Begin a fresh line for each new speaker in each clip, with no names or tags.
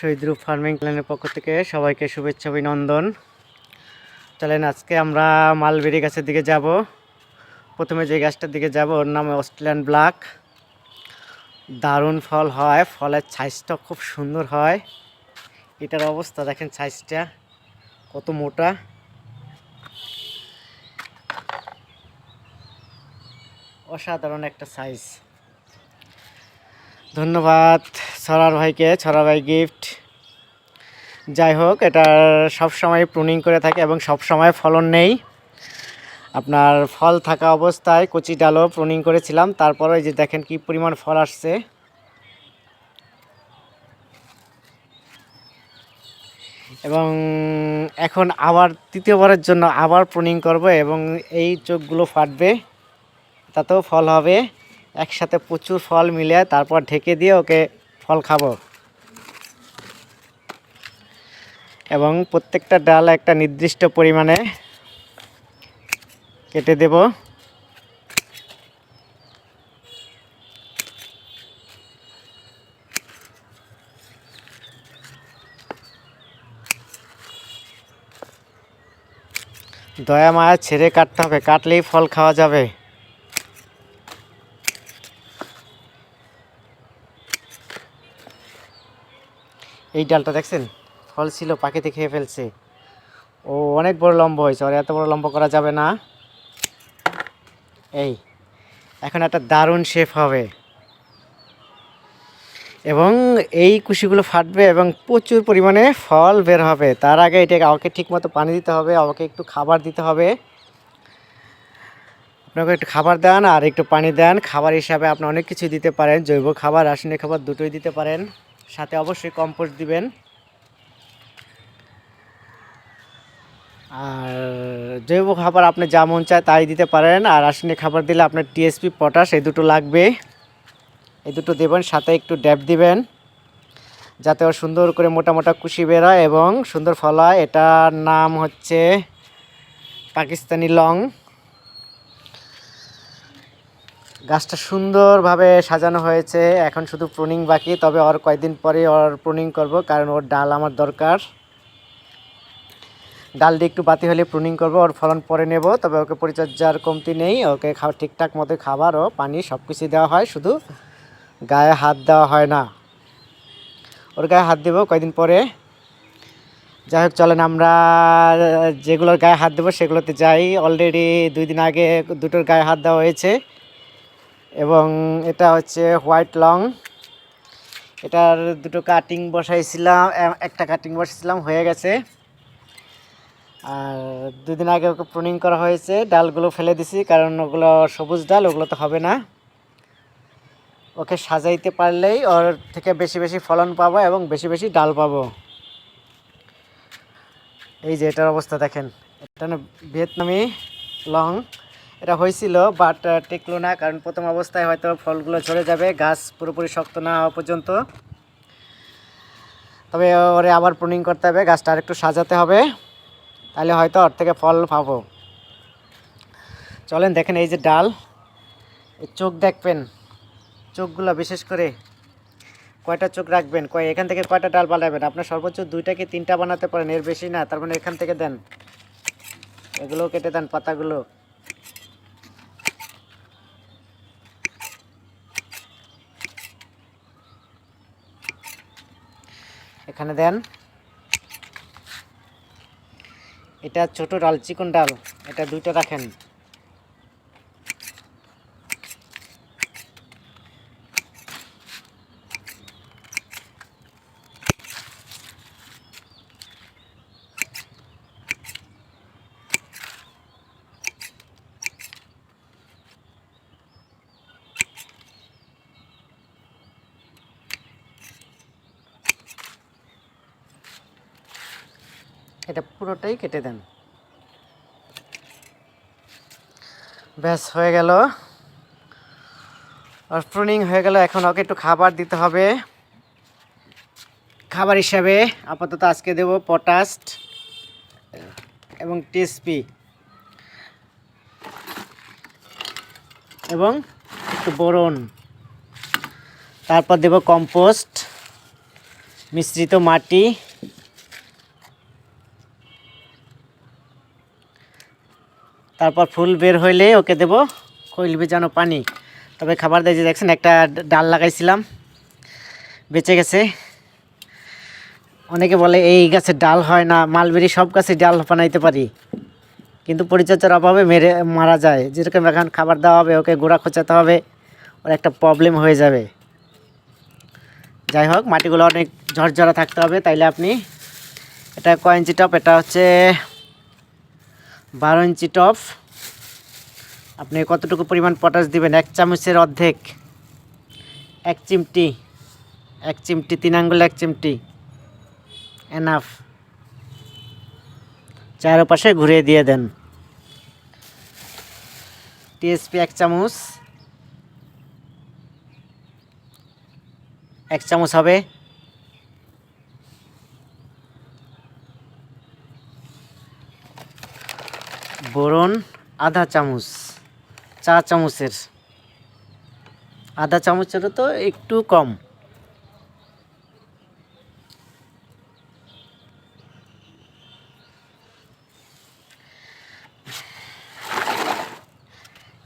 শহীদরূপ farming প্ল্যানের পক্ষ থেকে সবাইকে শুভেচ্ছা, অভিনন্দন। চলেন আজকে আমরা মালবেরি গাছের দিকে যাব। প্রথমে যে গাছটার দিকে যাব, ওর নাম অস্ট্রেলিয়ান ব্ল্যাক। দারুণ ফল হয়, ফলের সাইজটা খুব সুন্দর হয়। এটার অবস্থা, দেখেন সাইজটা কত মোটা। অসাধারণ একটা সাইজ ধন্যবাদ। ছড়ার ভাইকে ছড়া ভাই গিফট যাই হোক এটা সব সময় প্রুনিং করে থাকে এবং সব সময় ফলন নেই। আপনার ফল থাকা অবস্থায় কচি ডালও প্রুনিং করেছিলাম। তারপরে যে দেখেন কি পরিমাণ ফল আসছে। এবং এখন আবার তৃতীয়বারের জন্য আবার প্রুনিং করব এবং এই চোখগুলো ফাটবে। তাতেও ফল হবে। একসাথে প্রচুর ফল মিলে তারপর ঢেকে দিয়ে ওকে ফল খাব। এবং প্রত্যেকটা ডাল একটা নির্দিষ্ট পরিমাণে কেটে দেব। দয়া মায়া ছেড়ে কাটতে হবে, কাটলেই ফল খাওয়া যাবে। এই ডালটা দেখছেন? ফল ছিল, পাখিতে খেয়ে ফেলছে। ও, অনেক বড় লম্বা হয়েছে আর এত বড় লম্বা করা যাবে না। এই, এখন একটা দারুণ শেফ হবে। এবং এই কুশিগুলো ফাটবে এবং প্রচুর পরিমাণে ফল বের হবে। তার আগে এটাকে আমাকে ঠিকমতো পানি দিতে হবে আমাকে একটু খাবার দিতে হবে। আপনাকে একটু খাবার দেন আর একটু পানি দেন। খাবার হিসাবে আপনি অনেক কিছু দিতে পারেন, জৈব খাবার, রাসায়নিক খাবার দুটোই দিতে পারেন। সাথে অবশ্যই কম্পোস্ট দিবেন। আর জৈব খাবার আপনি যা মন চায় তাই দিতে পারেন, আর রাসায়নিক খাবার দিলে আপনার টিএসপি পটাশ এই দুটো লাগবে। এই দুটো দেবেন, সাথে একটু ড্যাপ দিবেন, যাতে ও সুন্দর করে মোটা মোটা কুশি বেরোয় এবং সুন্দর ফল হয় এটার নাম হচ্ছে পাকিস্তানি লং। গাছটা সুন্দরভাবে সাজানো হয়েছে। এখন শুধু প্রুনিং বাকি, তবে ওর কয়েকদিন পরে ওর প্রুনিং করব, কারণ ওর ডাল আমার দরকার। ডাল দিয়ে একটু বাতি হলে প্রুনিং করব, ওর ফলন পরে নেব, তবে ওকে পরিচর্যার কমতি নেই, ওকে খাওয়া ঠিকঠাক মতো খাবার ও পানি সব কিছু দেওয়া হয়, শুধু গায়ে হাত দেওয়া হয় না। ওর গায়ে হাত দেবো কয়েকদিন পরে। যাই হোক, চলেন আমরা যেগুলোর গায়ে হাত দেবো সেগুলোতে যাই। অলরেডি দুই দিন আগে দুটোর গায়ে হাত দেওয়া হয়েছে। এবং এটা হচ্ছে হোয়াইট লং। এটার দুটো কাটিং বসাইছিলাম একটা কাটিং বসাইছিলাম, হয়ে গেছে। আর দুদিন আগে ওকে প্রুনিং করা হয়েছে, ডালগুলো ফেলে দিছি, কারণ ওগুলো সবুজ ডাল, ওগুলো তো হবে না। ওকে সাজাইতে পারলেই ওর থেকে বেশি বেশি ফলন পাবো এবং বেশি বেশি ডাল পাবো। এই যে এটার অবস্থা দেখেন, এটা না ভিয়েতনামি লং। এটা হয়েছিল বাট টিকলো না, কারণ প্রথম অবস্থায় হয়তো ফলগুলো ঝরে যাবে, গাছ পুরোপুরি শক্ত না হওয়া পর্যন্ত। তবে ওরে আবার প্রুনিং করতে হবে, গাছটা আরেকটু সাজাতে হবে, তাহলে হয়তো ওর থেকে ফল পাবো। চলেন দেখেন এই যে ডাল চোখ দেখবেন, চোখগুলো বিশেষ করে কয়টা চোখ রাখবেন, কয়, এখান থেকে কয়টা ডাল বানাবেন? আপনার সর্বোচ্চ দুইটা কি তিনটা বানাতে পারেন? এর বেশি না, তার মানে এখান থেকে দেন। এগুলো কেটে দেন, পাতাগুলো। এখানে দেন। এটা ছোট ডাল চিকন ডাল। এটা দুইটা রাখেন। এটা পুরোটাই কেটে দেন। ব্যাস, হয়ে গেল। আর প্রুনিং হয়ে গেল। এখন ওকে একটু খাবার দিতে হবে। খাবার হিসাবে আপাতত আজকে দেব পটাশ এবং টিএসপি। এবং একটু বোরন। তারপর দেব কম্পোস্ট, মিশ্রিত মাটি। তারপর ফুল বের হইলে ওকে দেব খৈল ভেজানো পানি। তবে খাবার দিয়ে দেখছেন, একটা ডাল লাগাইছিলাম, বেঁচে গেছে। অনেকে বলে, এই গাছে ডাল হয় না, মালবেরি সব গাছে ডাল বানাইতে পারি। কিন্তু পরিচর্যার অভাবে মেরে, মারা যায়। যেরকম এখন খাবার দেওয়া হবে, ওকে গোড়া খোঁচাতে হবে, ওর একটা প্রবলেম হয়ে যাবে। যাই হোক, মাটিগুলো অনেক ঝরঝরা থাকতে হবে, তাইলে আপনি এটা কয় ইঞ্চি টপ, এটা হচ্ছে বারো ইঞ্চি টপ। আপনি কতটুকু পরিমাণ পটাশ দিবেন? এক চামচের অর্ধেক। এক চিমটি। এক চিমটি, তিন আঙ্গুল এক চিমটি। এনাফ চারপাশে ঘুরিয়ে দিয়ে দেন। টিএসপি এক চামচ। এক চামচ হবে বোরন আধা চামচ চা চামচের। আধা চামচেরও তো একটু কম।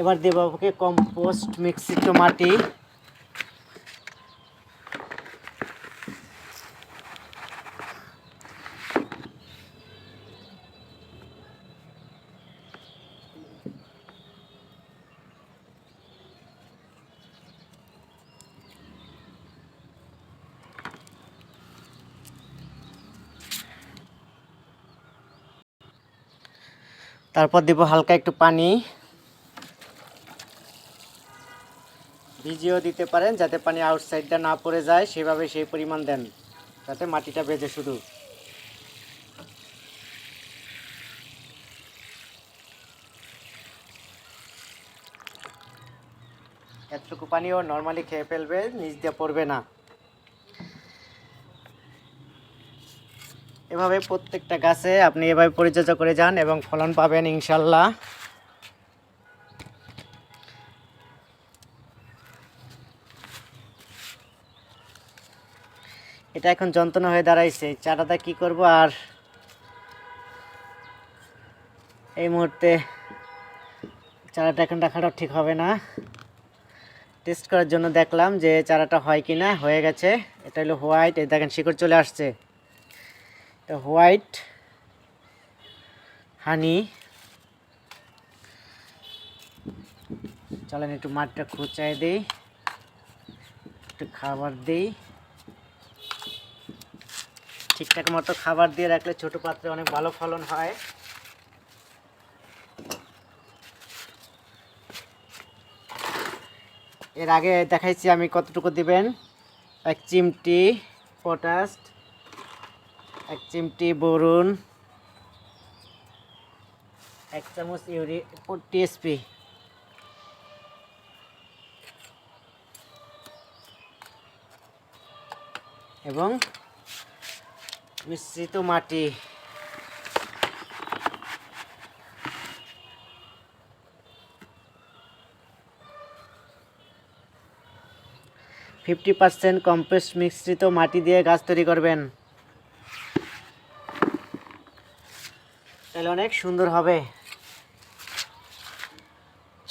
এবার দেব কম্পোস্ট মিক্সিত মাটি। তারপর দেব হালকা একটু পানি। ভিজিয়েও দিতে পারেন, যাতে পানি আউটসাইডটা না পড়ে যায়, সেভাবে সেই পরিমাণ দেন, যাতে মাটিটা বেজে শুধু। এতটুকু পানিও নর্মালি খেয়ে ফেলবে, নিচ দিয়ে পড়বে না। এভাবে প্রত্যেকটা গাছে আপনি এভাবে পরিচর্যা করে যান এবং ফলন পাবেন ইনশাল্লাহ। এটা এখন যন্ত্রণা হয়ে দাঁড়াইছে, চারাটা কি করব আর এই মুহূর্তে চারাটা এখন রাখাটা ঠিক হবে না। টেস্ট করার জন্য দেখলাম যে চারাটা হয় কি না হয়ে গেছে। এটা হলো হোয়াইট এই দেখেন শিকড় চলে আসছে। এটা হোয়াইট হানি। চলেন একটু মাঠটা খুঁচাই দিই, একটু খাবার দিই। ঠিকঠাক মতো খাবার দিয়ে রাখলে ছোট পাত্রে অনেক ভালো ফলন হয়। এর আগে দেখাইছি আমি কতটুকু দিবেন। এক চিমটি, পটাশ এক চিমটি বরুণ, এক চামচ ইউরি টিএসপি। এবং মিশ্রিত মাটি। ফিফটি পার্সেন্ট কম্পোস্ট মিশ্রিত মাটি দিয়ে গাছ তৈরি করবেন। তাহলে অনেক সুন্দর হবে।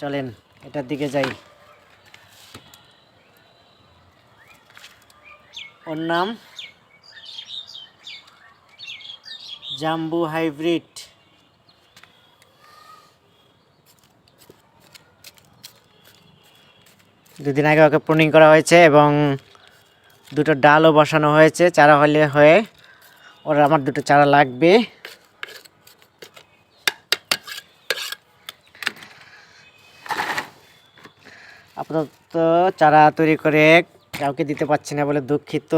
চলেন, এটার দিকে যাই। ওর নাম? জাম্বু হাইব্রিড। দুদিন আগে ওকে প্রুনিং করা হয়েছে এবং দুটো ডালও বসানো হয়েছে, চারা হলে হয়ে। ওর আমার দুটো চারা লাগবে। আপাতত চারা তৈরি করে কাউকে দিতে পারছি না বলে দুঃখিত।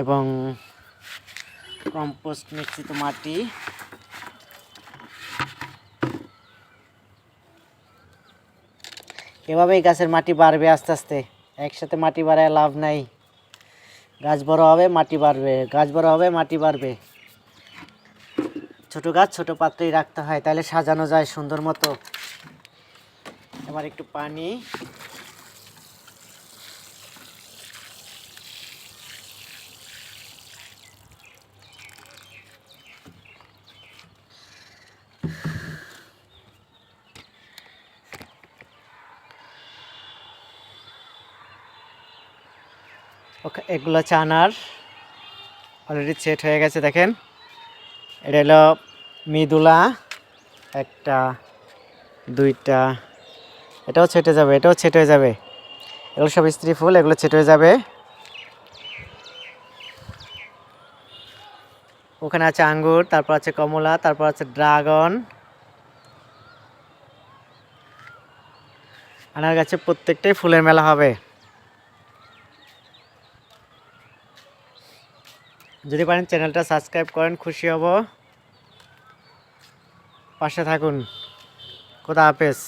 এবং কম্পোস্ট মিশ্রিত মাটি এভাবেই গাছের মাটি বাড়বে আস্তে আস্তে। একসাথে মাটি বাড়ায় লাভ নাই। গাছ বড় হবে, মাটি বাড়বে। গাছ বড় হবে, মাটি বাড়বে। ছোট গাছ, ছোট পাত্রেই রাখতে হয়, তাহলে সাজানো যায় সুন্দর মতো। এবার একটু পানি। এগুলো চানার অলরেডি সেট হয়ে গেছে, দেখেন। এটা হলো মৃদুলা, একটা, দুইটা, এটাও ছেটে যাবে, এটাও ছেট হয়ে যাবে। এগুলো সব স্ত্রী ফুল, এগুলো ছেট হয়ে যাবে। ওখানে আছে আঙ্গুর, তারপর আছে কমলা, তারপর আছে ড্রাগন। আনার গাছে প্রত্যেকটাই ফুলের মেলা হবে। যদি পারেন চ্যানেলটা সাবস্ক্রাইব করেন খুশি হব। পাশে থাকুন। খোদা হাফেজ।